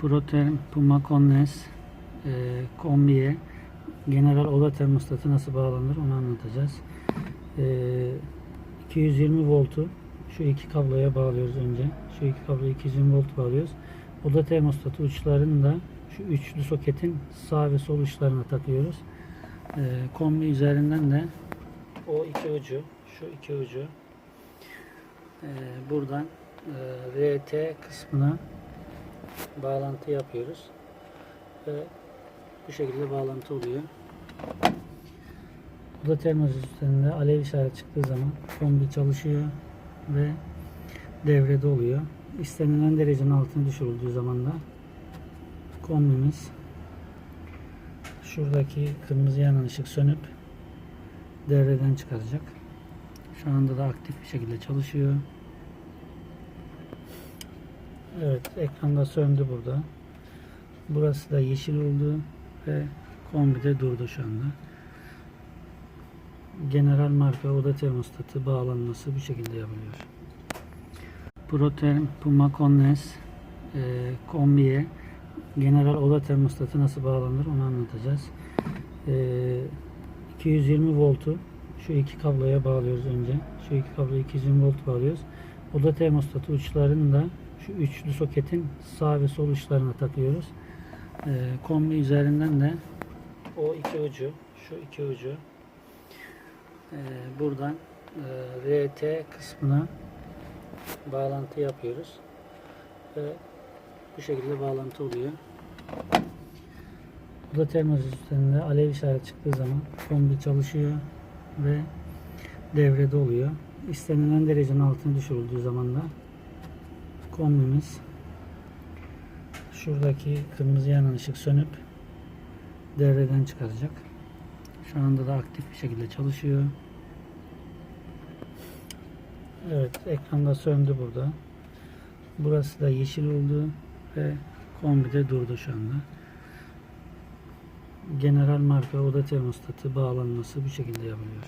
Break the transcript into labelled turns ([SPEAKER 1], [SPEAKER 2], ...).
[SPEAKER 1] Proterm Puma Connes e, kombiye general oda termostatı nasıl bağlanır onu anlatacağız. E, 220 voltu şu iki kabloya bağlıyoruz önce. Şu iki kabloya 220 volt bağlıyoruz. Oda termostatı uçlarını da şu üçlü soketin sağ ve sol uçlarına takıyoruz. E, kombi üzerinden de o iki ucu, şu iki ucu e, buradan e, RT kısmına bağlantı yapıyoruz. Ve bu şekilde bağlantı oluyor. Bu da termos üstünde alev işareti çıktığı zaman kombi çalışıyor ve devrede oluyor. İstenilen derecenin altına düşürüldüğü zaman da kombimiz şuradaki kırmızı yanan ışık sönüp devreden çıkaracak. Şu anda da aktif bir şekilde çalışıyor. Evet, ekranda söndü burada. Burası da yeşil oldu ve kombi de durdu şu anda. General marka oda termostatı bağlanması bu şekilde yapılıyor. Proterm Puma Connes e, kombiye general oda termostatı nasıl bağlanır onu anlatacağız. E, 220 voltu şu iki kabloya bağlıyoruz önce. Şu iki kabloya 220 volt bağlıyoruz. Oda termostatı uçlarını da şu üçlü soketin sağ ve sol uçlarına takıyoruz. Ee, kombi üzerinden de o iki ucu, şu iki ucu ee, buradan e, RT kısmına bağlantı yapıyoruz. Ve bu şekilde bağlantı oluyor. Bu da termos üstünde alev işareti çıktığı zaman kombi çalışıyor ve devrede oluyor. İstenilen derecenin altına düşürüldüğü zaman da kombimiz şuradaki kırmızı yanan ışık sönüp devreden çıkaracak. Şu anda da aktif bir şekilde çalışıyor. Evet, ekranda söndü burada. Burası da yeşil oldu ve kombi de durdu şu anda. General marka oda termostatı bağlanması bu şekilde yapılıyor.